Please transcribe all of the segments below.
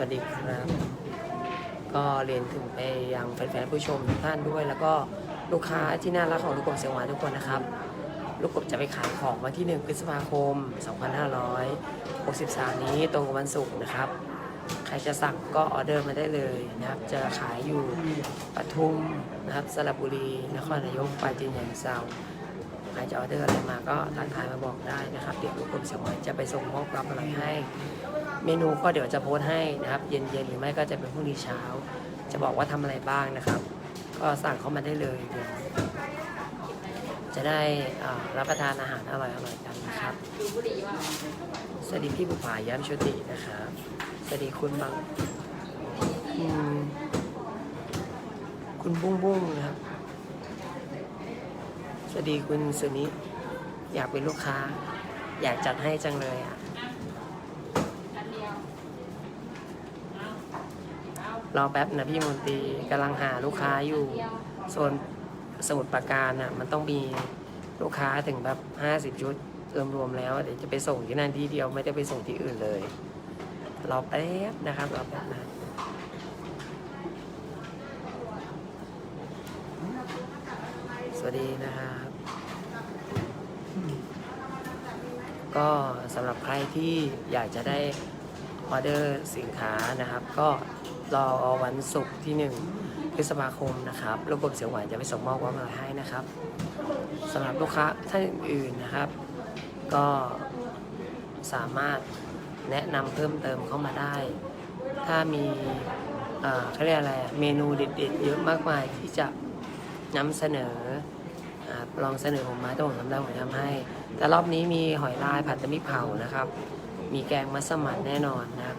วัสดีครับ ก็เรียนถึงไปยังแฟนๆผู้ชมทุกท่านด้วย แล้วก็ลูกค้าที่น่ารักของลูกกบเสียงหวานทุกคนนะครับ ลูกกบจะไปขายของวันที่ 1 พฤษภาคม 2563 นี้ตรงกับวันศุกร์นะครับ ใครจะสั่งก็ออเดอร์มาได้เลยนะครับ จะขายอยู่ปทุมนะครับสระบุรี นครนายกปราจีนย่างเซา ครจะออเดอร์อะไรมาก็ทักทายมาบอกได้นะครับ เดี๋ยวลูกกบเสียงหวานจะไปส่งมอบรับอะไรให้ เมนูก็เดี๋ยวจะโพสต์ให้นะครับ เย็นๆหรือไม่ก็จะเป็นพรุ่งนี้เช้า จะบอกว่าทำอะไรบ้างนะครับ ก็สั่งเข้ามาได้เลยเดี๋ยวจะได้รับประทานอาหารอร่อยๆกันนะครับ สวัสดีพี่บุภาย้ำชุตินะครับ สวัสดีคุณบางคุณบุ้งบุ้งนะครับ สวัสดีคุณสุนิอยากเป็นลูกค้า อยากจัดให้จังเลยอะรอแป๊บนะพี่มนตรีกำลังหาลูกค้าอยู่โซนสมุดประการน่ะ มันต้องมีลูกค้าถึงแบบห้าสิบชุดรวมๆแล้วเดี๋ยวจะไปส่งที่นั่นที่เดียวไม่ได้ไปส่งที่อื่นเลยรอแป๊บนะครับรอแป๊บนะ สวัสดีนะครับ ก็สำหรับใครที่อยากจะได้ออเดอร์สินค้านะครับ ก็รอวันศุกร์ที่ 1 พฤษภาคมนะครับระบบเสียงหวานจะไปส่งมอบวามอร่อยให้นะครับสำหรับลูกค้าท่านอื่นๆนะครับ ก็สามารถแนะนำเพิ่มเติมเข้ามาได้ ถ้ามีเอ่อเขาเรียกอะไรเมนูเด็ดๆเยอะมากมายที่จะ นำเสนอลองเสนอผมมาต้องผมทำได้ผมทำให้ แต่รอบนี้มีหอยลายผัดตะมิเผานะครับ มีแกงมัสมั่นแน่นอนนะครับ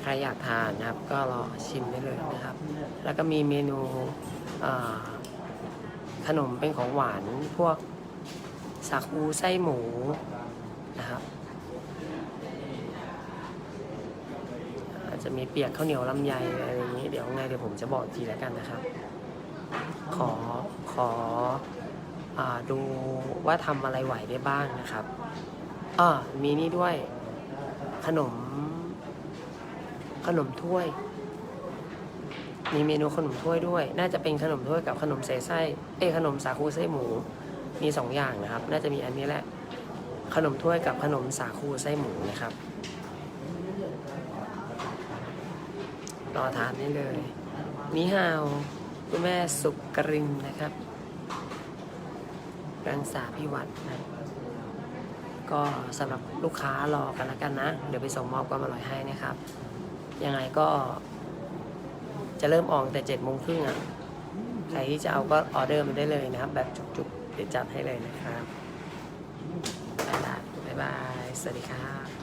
ใครอยากทานนะครับ ก็รอชิมได้เลยนะครับ แล้วก็มีเมนูขนมเป็นของหวานพวกสาคูไส้หมูนะครับอา จะมีเปียกข้าวเหนียวลำไยอะไรอย่างนี้ เดี๋ยวไงเดี๋ยวผมจะบอกทีแล้วกันนะครับ ขอขออดูว่าทำอะไรไหวได้บ้างนะครับอ่ามีนี่ด้วย ขนม ขนมถ้วย มีเมนูขนมถ้วยด้วย น่าจะเป็นขนมถ้วยกับขนมใส่ไส้เอ้ขนมสาคูไส้หมู มีสองอย่างนะครับ น่าจะมีอันนี้แหละ ขนมถ้วยกับขนมสาคูไส้หมูนะครับ รอทานได้เลยนี่ฮาวคุณแม่สุกรินนะครับรังสาพิวัตรนะก็สำหรับลูกค้ารอกันแล้วกันนะ เดี๋ยวไปส่งมอบความอร่อยให้นะครับ ยังไงก็จะเริ่มออกแต่เจ็ดโมงครึ่งอะ ใครที่จะเอาก็ออเดอร์มาได้เลยนะครับ แบบจุกๆเดี๋ยวจัดให้เลยนะครับ บ๊ายบายบ๊ายบายสวัสดีครับ